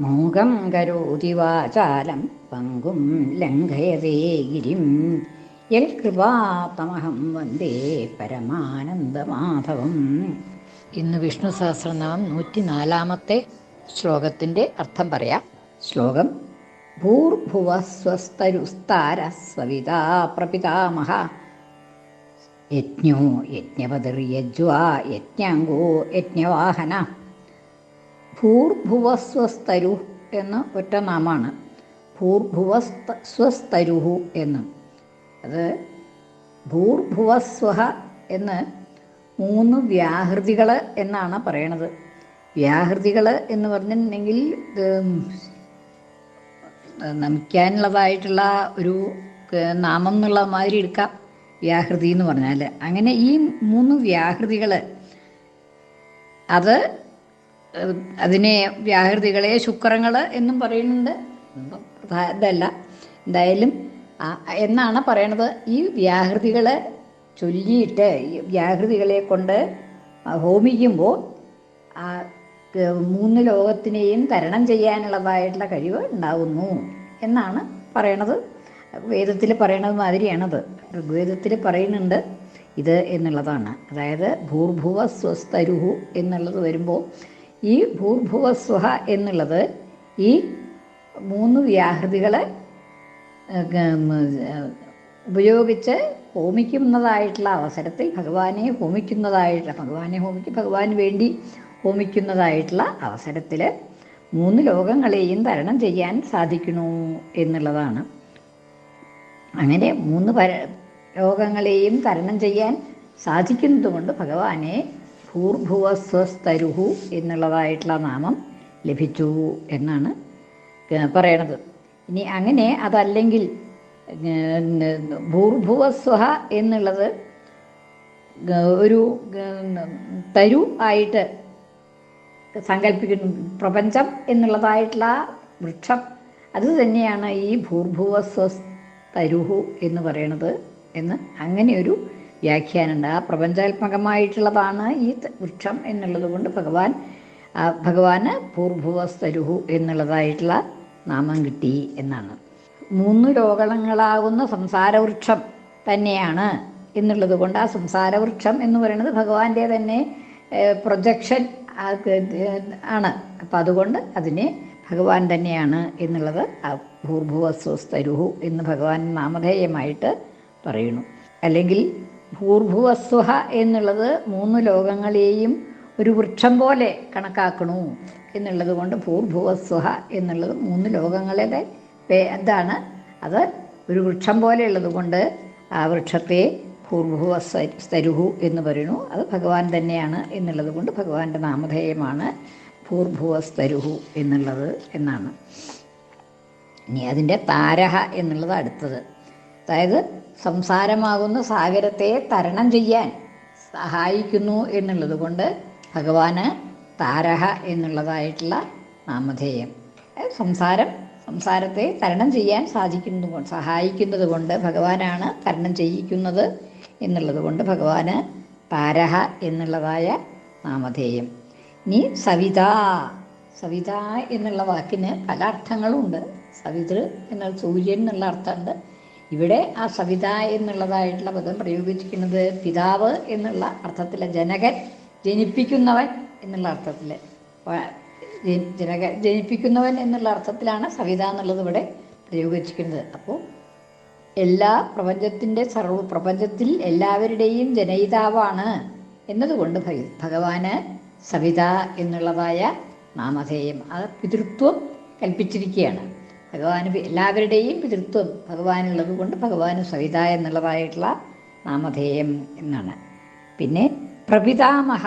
മൂകം കരോതി വാചാലം പങ്കും ലംഘയതേ ഗിരിം. യൽ കൃപാത്തമഹം വന്ദേ പരമാനന്ദമാധവം. ഇന്ന് വിഷ്ണു സഹസ്രനാമം നൂറ്റിനാലാമത്തെ ശ്ലോകത്തിന്റെ അർത്ഥം പറയാം. ശ്ലോകം ഭൂർഭുവസ്വസ്തരുസ്താര സവിതാ പ്രപിതാമഹ. യജ്ഞോ യജ്ഞപതിർ യജ്വാ യജ്ഞാംഗോ യജ്ഞവാഹന. ഭൂർഭുവസ്വസ്തരു എന്ന ഒറ്റ നാമാണ്. ഭൂർഭുവസ്ത സ്വസ്തരുഹു എന്ന്. അത് ഭൂർഭുവസ്വഹ എന്ന് മൂന്ന് വ്യാഹൃതികൾ എന്നാണ് പറയണത്. വ്യാഹൃതികൾ എന്ന് പറഞ്ഞിട്ടുണ്ടെങ്കിൽ നമിക്കാനുള്ളതായിട്ടുള്ള ഒരു നാമം എന്നുള്ള മാതിരി എടുക്കാം. വ്യാഹൃതി എന്ന് പറഞ്ഞാൽ അങ്ങനെ ഈ മൂന്ന് വ്യാഹൃതികൾ അത് അതിനെ വ്യാഹൃതികളെ ശുക്രങ്ങൾ എന്നും പറയുന്നുണ്ട്. ഇതല്ല. എന്തായാലും എന്നാണ് പറയണത്? ഈ വ്യാഹൃതികളെ ചൊല്ലിയിട്ട് ഈ വ്യാഹൃതികളെ കൊണ്ട് ഹോമിക്കുമ്പോൾ ആ മൂന്ന് ലോകത്തിനെയും തരണം ചെയ്യാനുള്ളതായിട്ടുള്ള കഴിവ് ഉണ്ടാകുന്നു എന്നാണ് പറയണത്. വേദത്തിൽ പറയണത് മാതിരിയാണത്. ഋഗ്വേദത്തിൽ പറയുന്നുണ്ട് ഇത് എന്നുള്ളതാണ്. അതായത് ഭൂർഭുവ സ്വസ്തരുഹു എന്നുള്ളത് വരുമ്പോൾ ഈ ഭൂർഭുവസ്വഹ എന്നുള്ളത് ഈ മൂന്ന് വ്യാഹൃതികളെ ഉപയോഗിച്ച് ഹോമിക്കുന്നതായിട്ടുള്ള അവസരത്തിൽ ഭഗവാനെ ഹോമിക്കുന്നതായിട്ടുള്ള ഭഗവാനെ ഹോമിക്ക് ഭഗവാന് വേണ്ടി ഹോമിക്കുന്നതായിട്ടുള്ള അവസരത്തിൽ മൂന്ന് ലോകങ്ങളെയും തരണം ചെയ്യാൻ സാധിക്കണു എന്നുള്ളതാണ്. അങ്ങനെ മൂന്ന് പര ലോകങ്ങളെയും തരണം ചെയ്യാൻ സാധിക്കുന്നതുകൊണ്ട് ഭഗവാനെ ഭൂർഭുവസ്വസ്തരുഹു എന്നുള്ളതായിട്ടുള്ള നാമം ലഭിച്ചു എന്നാണ് പറയണത്. ഇനി അങ്ങനെ അതല്ലെങ്കിൽ ഭൂർഭുവസ്വഹ എന്നുള്ളത് ഒരു തരു ആയിട്ട് സങ്കല്പിക്കുന്നു പ്രപഞ്ചം എന്നുള്ളതായിട്ടുള്ള വൃക്ഷം അത് തന്നെയാണ് ഈ ഭൂർഭുവസ്വസ്തരുഹു എന്ന് പറയണത് എന്ന് അങ്ങനെ ഒരു വ്യാഖ്യാനമുണ്ട്. ആ പ്രപഞ്ചാത്മകമായിട്ടുള്ളതാണ് ഈ വൃക്ഷം എന്നുള്ളത് കൊണ്ട് ഭഗവാൻ ഭഗവാന് പൂർഭുവസ്തരുഹു എന്നുള്ളതായിട്ടുള്ള നാമം കിട്ടി എന്നാണ്. മൂന്ന് ലോകങ്ങളാകുന്ന സംസാരവൃക്ഷം തന്നെയാണ് എന്നുള്ളത് കൊണ്ട് ആ സംസാരവൃക്ഷം എന്ന് പറയുന്നത് ഭഗവാന്റെ തന്നെ പ്രൊജക്ഷൻ ആണ്. അപ്പം അതുകൊണ്ട് അതിനെ ഭഗവാൻ തന്നെയാണ് എന്നുള്ളത് ആ ഭൂർഭുവസ്വസ്തരുഹു എന്ന് ഭഗവാൻ നാമധേയമായിട്ട് പറയുന്നു. അല്ലെങ്കിൽ ഭൂർഭുവസ്വഹ എന്നുള്ളത് മൂന്ന് ലോകങ്ങളെയും ഒരു വൃക്ഷം പോലെ കണക്കാക്കണു എന്നുള്ളത് കൊണ്ട് ഭൂർഭുവസ്വഹ എന്നുള്ളത് മൂന്ന് ലോകങ്ങളുടെ എന്താണ്? അത് ഒരു വൃക്ഷം പോലെ ഉള്ളത് കൊണ്ട് ആ വൃക്ഷത്തെ സ- സ്തരുഹു എന്ന് പറയുന്നു. അത് ഭഗവാൻ തന്നെയാണ് എന്നുള്ളത് കൊണ്ട് ഭഗവാന്റെ നാമധേയമാണ് ഭൂർഭുവ സ്തരുഹു എന്നുള്ളത് എന്നാണ്. ഇനി അതിന്റെ താരഹ എന്നുള്ളത് അടുത്തത്. അതായത് സംസാരമാകുന്ന സാഗരത്തെ തരണം ചെയ്യാൻ സഹായിക്കുന്നു എന്നുള്ളത് കൊണ്ട് ഭഗവാന് താരഹ എന്നുള്ളതായിട്ടുള്ള നാമധേയം. സംസാരം സംസാരത്തെ തരണം ചെയ്യാൻ സാധിക്കുന്നത് കൊണ്ട് സഹായിക്കുന്നത് കൊണ്ട് ഭഗവാനാണ് തരണം ചെയ്യിക്കുന്നത് എന്നുള്ളത് കൊണ്ട് ഭഗവാന് താരഹ എന്നുള്ളതായ നാമധേയം. ഇനി സവിത സവിത എന്നുള്ള വാക്കിന് പല അർത്ഥങ്ങളുണ്ട്. സവിതൃ എന്നുള്ള സൂര്യൻ എന്നുള്ള അർത്ഥമുണ്ട്. ഇവിടെ ആ സവിത എന്നുള്ളതായിട്ടുള്ള പദം പ്രയോഗിച്ചിരിക്കുന്നത് പിതാവ് എന്നുള്ള അർത്ഥത്തിൽ ജനകൻ ജനിപ്പിക്കുന്നവൻ എന്നുള്ള അർത്ഥത്തിൽ ജനക ജനിപ്പിക്കുന്നവൻ എന്നുള്ള അർത്ഥത്തിലാണ് സവിത എന്നുള്ളത് ഇവിടെ പ്രയോഗിച്ചിരിക്കുന്നത്. അപ്പോൾ എല്ലാ പ്രപഞ്ചത്തിന്റെ സർവ പ്രപഞ്ചത്തിൽ എല്ലാവരുടെയും ജനയിതാവാണ് എന്നതുകൊണ്ട് ഭഗ- ഭഗവാന് സവിത എന്നുള്ളതായ നാമധേയം അത് പിതൃത്വം കൽപ്പിച്ചിരിക്കുകയാണ്. ഭഗവാന് എല്ലാവരുടെയും പിതൃത്വം ഭഗവാനുള്ളത് കൊണ്ട് ഭഗവാന് സവിത എന്നുള്ളതായിട്ടുള്ള നാമധേയം എന്നാണ്. പിന്നെ പ്രപിതാമഹ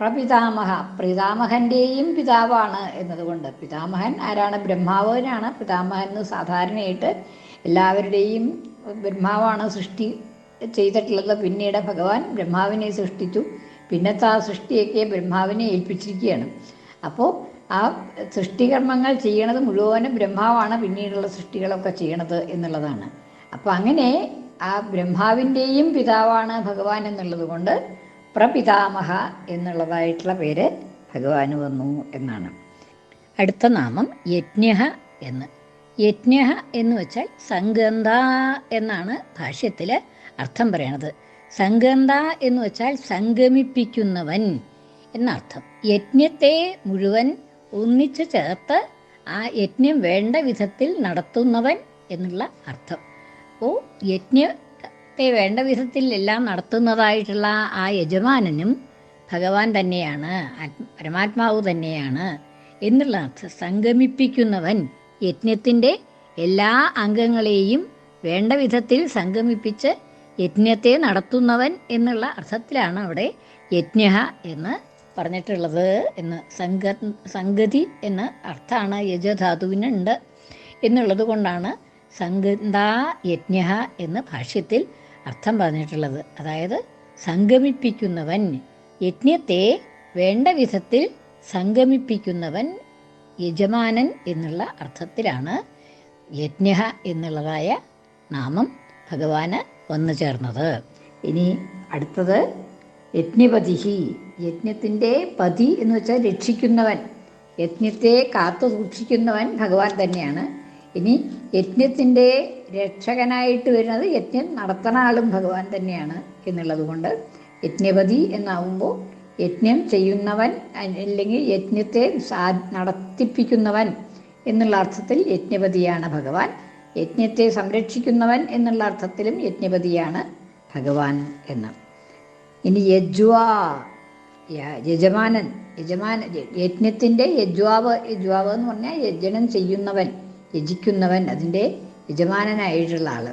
പ്രപിതാമഹ പിതാമഹന്റെയും പിതാവാണ് എന്നതുകൊണ്ട്. പിതാമഹൻ ആരാണ്? ബ്രഹ്മാവനാണ് പിതാമഹൻ എന്ന് സാധാരണയായിട്ട് എല്ലാവരുടെയും ബ്രഹ്മാവാണ് സൃഷ്ടി ചെയ്തിട്ടുള്ളത്. പിന്നീട് ഭഗവാൻ ബ്രഹ്മാവിനെ സൃഷ്ടിച്ചു. പിന്നത്തെ ആ സൃഷ്ടിയൊക്കെ ബ്രഹ്മാവിനെ ഏൽപ്പിച്ചിരിക്കുകയാണ്. അപ്പോൾ ആ സൃഷ്ടികർമ്മങ്ങൾ ചെയ്യണത് മുഴുവനും ബ്രഹ്മാവാണ് പിന്നീടുള്ള സൃഷ്ടികളൊക്കെ ചെയ്യണത് എന്നുള്ളതാണ്. അപ്പം അങ്ങനെ ആ ബ്രഹ്മാവിന്റെയും പിതാവാണ് ഭഗവാൻ എന്നുള്ളത് കൊണ്ട് പ്രപിതാമഹ എന്നുള്ളതായിട്ടുള്ള പേര് ഭഗവാന് വന്നു എന്നാണ്. അടുത്ത നാമം യജ്ഞ എന്ന്. യജ്ഞ എന്ന് വെച്ചാൽ സംഗന്ധ എന്നാണ് ഭാഷ്യത്തിൽ അർത്ഥം പറയണത്. സംഗന്ധ എന്ന് വെച്ചാൽ സംഗമിപ്പിക്കുന്നവൻ എന്നർത്ഥം. യജ്ഞത്തെ മുഴുവൻ ഒന്നിച്ചു ചേർത്ത് ആ യജ്ഞം വേണ്ട വിധത്തിൽ നടത്തുന്നവൻ എന്നുള്ള അർത്ഥം. അപ്പോൾ യജ്ഞത്തെ വേണ്ട വിധത്തിൽ എല്ലാം നടത്തുന്നതായിട്ടുള്ള ആ യജമാനനും ഭഗവാൻ തന്നെയാണ് പരമാത്മാവ് തന്നെയാണ് എന്നുള്ള അർത്ഥം. സംഗമിപ്പിക്കുന്നവൻ യജ്ഞത്തിന്റെ എല്ലാ അംഗങ്ങളെയും വേണ്ട വിധത്തിൽ സംഗമിപ്പിച്ച് യജ്ഞത്തെ നടത്തുന്നവൻ എന്നുള്ള അർത്ഥത്തിലാണ് അവിടെ യജ്ഞ എന്ന് പറഞ്ഞിട്ടുള്ളത് എന്ന് സംഗ സംഗതി എന്ന അർത്ഥമാണ് യജധാതുവിനുണ്ട് എന്നുള്ളത് കൊണ്ടാണ് സംഗന്ധാ യജ്ഞ എന്ന് ഭാഷ്യത്തിൽ അർത്ഥം പറഞ്ഞിട്ടുള്ളത്. അതായത് സംഗമിപ്പിക്കുന്നവൻ യജ്ഞത്തെ വേണ്ട വിധത്തിൽ സംഗമിപ്പിക്കുന്നവൻ യജമാനൻ എന്നുള്ള അർത്ഥത്തിലാണ് യജ്ഞ എന്നുള്ളതായ നാമം ഭഗവാന് വന്നു ചേർന്നത്. ഇനി അടുത്തത് യജ്ഞപതിഹി. യജ്ഞത്തിന്റെ പതി എന്ന് വെച്ചാൽ രക്ഷിക്കുന്നവൻ. യജ്ഞത്തെ കാത്തു സൂക്ഷിക്കുന്നവൻ ഭഗവാൻ തന്നെയാണ്. ഇനി യജ്ഞത്തിന്റെ രക്ഷകനായിട്ട് വരുന്നത് യജ്ഞം നടത്തുന്ന ആളും ഭഗവാൻ തന്നെയാണ് എന്നുള്ളത് കൊണ്ട് യജ്ഞപതി എന്നാവുമ്പോൾ യജ്ഞം ചെയ്യുന്നവൻ അല്ലെങ്കിൽ യജ്ഞത്തെ സാ നടത്തിപ്പിക്കുന്നവൻ എന്നുള്ള അർത്ഥത്തിൽ യജ്ഞപതിയാണ് ഭഗവാൻ. യജ്ഞത്തെ സംരക്ഷിക്കുന്നവൻ എന്നുള്ള അർത്ഥത്തിലും യജ്ഞപതിയാണ് ഭഗവാൻ എന്ന്. ഇനി യജ്വാ. യജമാനൻ യജമാന യജ്ഞത്തിന്റെ യജ്വാവ് യജ്വാവ് എന്ന് പറഞ്ഞാൽ യജ്ഞനം ചെയ്യുന്നവൻ യജിക്കുന്നവൻ അതിന്റെ യജമാനനായിട്ടുള്ള ആൾ.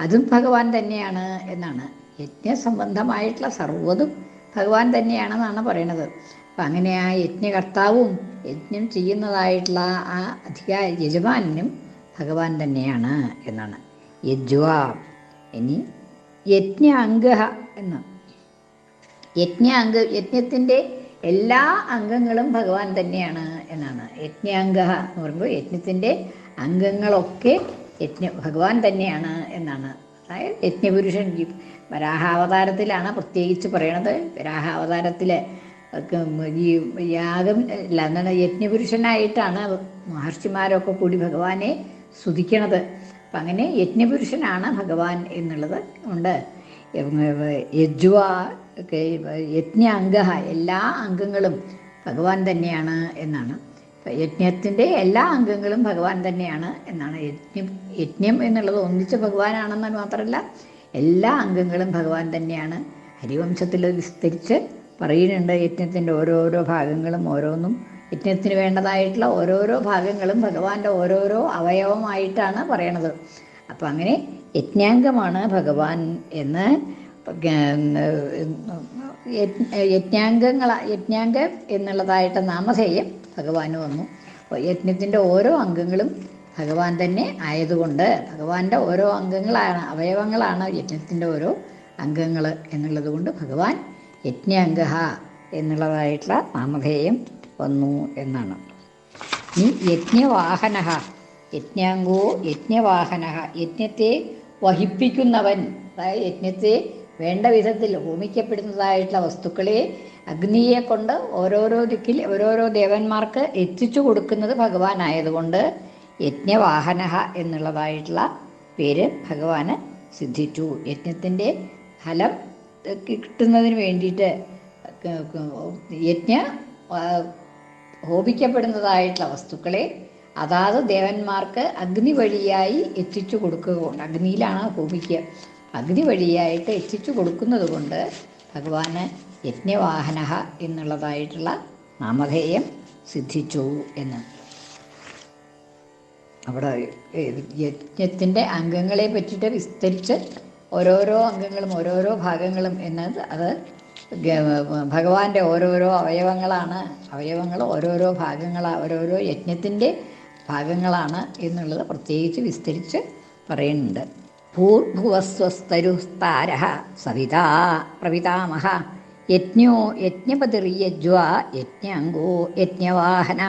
അതും ഭഗവാൻ തന്നെയാണ് എന്നാണ്. യജ്ഞസംബന്ധമായിട്ടുള്ള സർവതും ഭഗവാൻ തന്നെയാണെന്നാണ് പറയണത്. അപ്പം അങ്ങനെ ആ യജ്ഞകർത്താവും യജ്ഞം ചെയ്യുന്നതായിട്ടുള്ള ആ അധികാര യജമാനനും ഭഗവാൻ തന്നെയാണ് എന്നാണ്. യജ്വാ. ഇനി യജ്ഞ അംഗ എന്ന് യജ്ഞ അംഗ യജ്ഞത്തിന്റെ എല്ലാ അംഗങ്ങളും ഭഗവാൻ തന്നെയാണ് എന്നാണ്. യജ്ഞാംഗ എന്ന് പറയുമ്പോൾ യജ്ഞത്തിന്റെ അംഗങ്ങളൊക്കെ യജ്ഞ ഭഗവാൻ തന്നെയാണ് എന്നാണ്. അതായത് യജ്ഞപുരുഷൻ വരാഹാവതാരത്തിലാണ് പ്രത്യേകിച്ച് പറയണത്. വരാഹാവതാരത്തിൽ ഈ യാഗം അല്ല എന്താണ് യജ്ഞപുരുഷനായിട്ടാണ് മഹർഷിമാരൊക്കെ കൂടി ഭഗവാനെ സ്തുതിക്കണത്. അപ്പം അങ്ങനെ യജ്ഞപുരുഷനാണ് ഭഗവാൻ എന്നുള്ളത്. ഉണ്ട്. യജ്വ യജ്ഞ അംഗ എല്ലാ അംഗങ്ങളും ഭഗവാൻ തന്നെയാണ് എന്നാണ്. യജ്ഞത്തിന്റെ എല്ലാ അംഗങ്ങളും ഭഗവാൻ തന്നെയാണ് എന്നാണ്. യജ്ഞം യജ്ഞം എന്നുള്ളത് ഒന്നിച്ച് ഭഗവാനാണെന്ന് മാത്രമല്ല എല്ലാ അംഗങ്ങളും ഭഗവാൻ തന്നെയാണ്. ഹരിവംശത്തിൽ വിസ്തരിച്ച് പറയുന്നുണ്ട് യജ്ഞത്തിന്റെ ഓരോരോ ഭാഗങ്ങളും ഓരോന്നും. യജ്ഞത്തിന് വേണ്ടതായിട്ടുള്ള ഓരോരോ ഭാഗങ്ങളും ഭഗവാന്റെ ഓരോരോ അവയവമായിട്ടാണ് പറയണത്. അപ്പം അങ്ങനെ യജ്ഞാംഗമാണ് ഭഗവാൻ എന്ന് യജ്ഞാംഗങ്ങള യജ്ഞാംഗം എന്നുള്ളതായിട്ട് നാമധേയം ഭഗവാന് വന്നു. യജ്ഞത്തിന്റെ ഓരോ അംഗങ്ങളും ഭഗവാൻ തന്നെ ആയതുകൊണ്ട് ഭഗവാന്റെ ഓരോ അംഗങ്ങളാണ് അവയവങ്ങളാണ് യജ്ഞത്തിന്റെ ഓരോ അംഗങ്ങൾ എന്നുള്ളത് കൊണ്ട് ഭഗവാൻ യജ്ഞാംഗ എന്നുള്ളതായിട്ടുള്ള നാമധേയം വന്നു എന്നാണ്. ഈ യജ്ഞവാഹന യജ്ഞാംഗോ യജ്ഞവാഹന യജ്ഞത്തെ വഹിപ്പിക്കുന്നവൻ അതായത് യജ്ഞത്തെ വേണ്ട വിധത്തിൽ ഹോമിക്കപ്പെടുന്നതായിട്ടുള്ള വസ്തുക്കളെ അഗ്നിയെ കൊണ്ട് ഓരോരോ ദിക്കിൽ ഓരോരോ ദേവന്മാർക്ക് എത്തിച്ചു കൊടുക്കുന്നത് ഭഗവാനായതുകൊണ്ട് യജ്ഞവാഹന എന്നുള്ളതായിട്ടുള്ള പേര് ഭഗവാന് സിദ്ധിച്ചു. യജ്ഞത്തിന്റെ ഫലം കിട്ടുന്നതിന് വേണ്ടിയിട്ട് യജ്ഞ ഹോപിക്കപ്പെടുന്നതായിട്ടുള്ള വസ്തുക്കളെ അതാത് ദേവന്മാർക്ക് അഗ്നി വഴിയായി എത്തിച്ചു കൊടുക്കുക അഗ്നിയിലാണ് ഹോമിക്കുക അഗ്നി വഴിയായിട്ട് എത്തിച്ചു കൊടുക്കുന്നത് കൊണ്ട് ഭഗവാന് യജ്ഞവാഹന എന്നുള്ളതായിട്ടുള്ള നാമധേയം സിദ്ധിച്ചു എന്ന്. അവിടെ യജ്ഞത്തിന്റെ അംഗങ്ങളെ പറ്റിയിട്ട് വിസ്തരിച്ച് ഓരോരോ അംഗങ്ങളും ഓരോരോ ഭാഗങ്ങളും എന്നത് അത് ഭഗവാന്റെ ഓരോരോ അവയവങ്ങളാണ്. അവയവങ്ങൾ ഓരോരോ ഭാഗങ്ങളാണ് ഓരോരോ യജ്ഞത്തിന്റെ ഭാഗങ്ങളാണ് എന്നുള്ളത് പ്രത്യേകിച്ച് വിസ്തരിച്ച് പറയുന്നുണ്ട്. ഭൂർഭുവസ്വസ്തരുസ്താര സവിതാ പ്രവിതാമഹ യജ്ഞോ യജ്ഞപതിർയജ്വ യജ്ഞാംഗോ യജ്ഞവാഹന